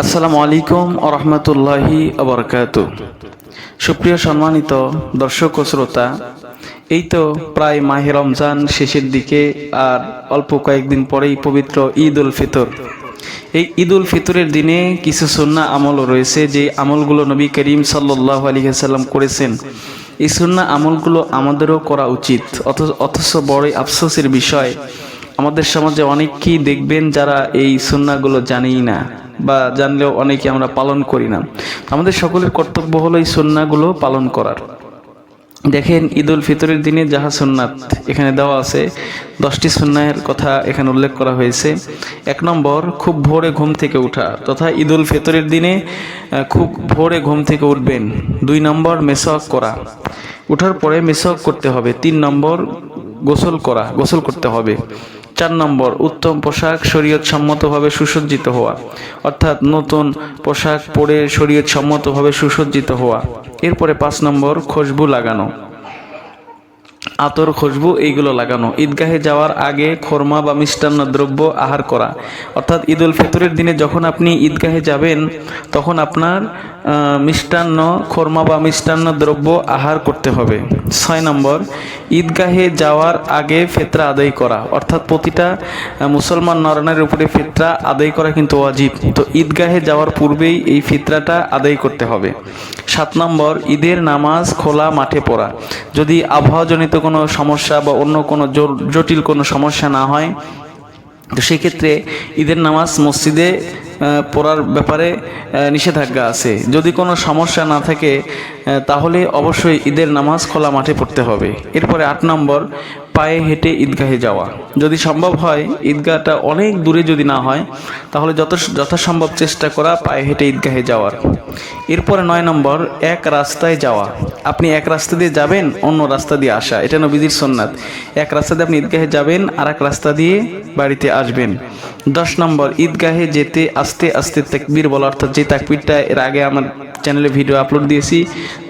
আসসালামু আলাইকুম ও রহমতুল্লাহি আবরকাত সুপ্রিয় সম্মানিত দর্শক ও শ্রোতা, এই তো প্রায় মাহে রমজান শেষের দিকে আর অল্প কয়েকদিন পরেই পবিত্র ঈদ উল ফিতর। এই ঈদ উল ফিতরের দিনে কিছু সুন্না আমলও রয়েছে যে আমলগুলো নবী করিম সাল্লাহ আলী সাল্লাম করেছেন। এই সুন্না আমলগুলো আমাদেরও করা উচিত। অথচ বড়ই আফসোসের বিষয়, আমাদের সমাজে অনেকেই দেখবেন যারা এই সুন্নাগুলো জানেই না। বা জানলেও অনেকে আমরা পালন করি না। আমাদের সকলের কর্তব্য হলো এই সুন্নাগুলো পালন করার। দেখেন ঈদ উল ফিতরের দিনে যাহা সুন্নাত এখানে দেওয়া আছে, দশটি সুন্নায়ের কথা এখানে উল্লেখ করা হয়েছে। এক নম্বর, খুব ভোরে ঘুম থেকে উঠা তথা ঈদ উল ফিতরের দিনে খুব ভোরে ঘুম থেকে উঠবেন। দুই নম্বর মেসওয়াক করা। উঠার পরে মেসওয়াক করতে হবে। তিন নম্বর, গোসল করা, গোসল করতে হবে। চার নম্বর, উত্তম পোশাক শরীয়ত সম্মতভাবে সুসজ্জিত হওয়া, অর্থাৎ নতুন পোশাক পরে শরীয়ত সম্মতভাবে সুসজ্জিত হওয়া। এরপরে পাঁচ নম্বর, খুশবু লাগানো। আতর, খুশবু, এইগুলো লাগানো। ঈদগাহে যাওয়ার আগে খোরমা বা মিষ্টান্ন দ্রব্য আহার করা। অর্থাৎ ঈদ উল ফিতরের দিনে যখন আপনি ঈদগাহে যাবেন, তখন আপনার মিষ্টান্ন, খোরমা বা মিষ্টান্ন দ্রব্য আহার করতে হবে। ছয় নম্বর, ঈদগাহে যাওয়ার আগে ফেতরা আদায় করা। অর্থাৎ প্রতিটা মুসলমান নরনারীর উপরে ফেতরা আদায় করা কিন্তু অজীব তো ঈদগাহে যাওয়ার পূর্বেই এই ফিতরাটা আদায় করতে হবে। সাত নম্বর, ঈদের নামাজ খোলা মাঠে পড়া। যদি আবহাওয়াজনিত কোনো সমস্যা বা অন্য কোনো জটিল কোনো সমস্যা না হয়, তো সেক্ষেত্রে ঈদের নামাজ মসজিদে পড়ার ব্যাপারে নিষেধাজ্ঞা আছে। যদি কোনো সমস্যা না থাকে তাহলে অবশ্যই ঈদের নামাজ খোলা মাঠে পড়তে হবে। এরপরে আট নম্বর, পায়ে হেঁটে ঈদগাহে যাওয়া। যদি সম্ভব হয়, ঈদগাহটা অনেক দূরে যদি না হয়, তাহলে যত, যথাসম্ভব চেষ্টা করা পায়ে হেঁটে ঈদগাহে যাওয়ার। এরপরে নয় নম্বর, এক রাস্তায় যাওয়া। আপনি এক রাস্তা দিয়ে যাবেন, অন্য রাস্তা দিয়ে আসা। এটা নবীজির সন্ন্যাত এক রাস্তা দিয়ে আপনি ঈদগাহে যাবেন আর এক রাস্তা দিয়ে বাড়িতে আসবেন। দশ নম্বর, ঈদগাহে যেতে আস্তে আস্তে তাকবীর বলা, অর্থাৎ যে তাকবীরটা এর আগে আমার চ্যানেলে ভিডিও আপলোড দিয়েছি,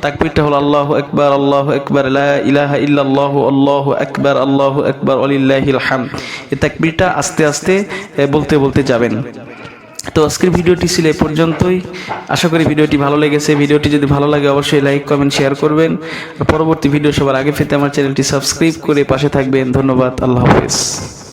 তাকবীরটা হলো আল্লাহ একবার আল্লাহ একবার ইলাহা ইল্লাল্লাহু, আল্লাহু একবার আল্লাহু একবার অলিল্লাহিল হাম এই তাকবীরটা আস্তে আস্তে বলতে বলতে যাবেন। তো আজকের ভিডিওটি ছিল এ পর্যন্তই। আশা করি ভিডিওটি ভালো লেগেছে। ভিডিওটি যদি ভালো লাগে, অবশ্যই লাইক কমেন্ট শেয়ার করবেন। পরবর্তী ভিডিও সবার আগে পেতে আমার চ্যানেলটি সাবস্ক্রাইব করে পাশে থাকবেন। ধন্যবাদ। আল্লাহ হাফেজ।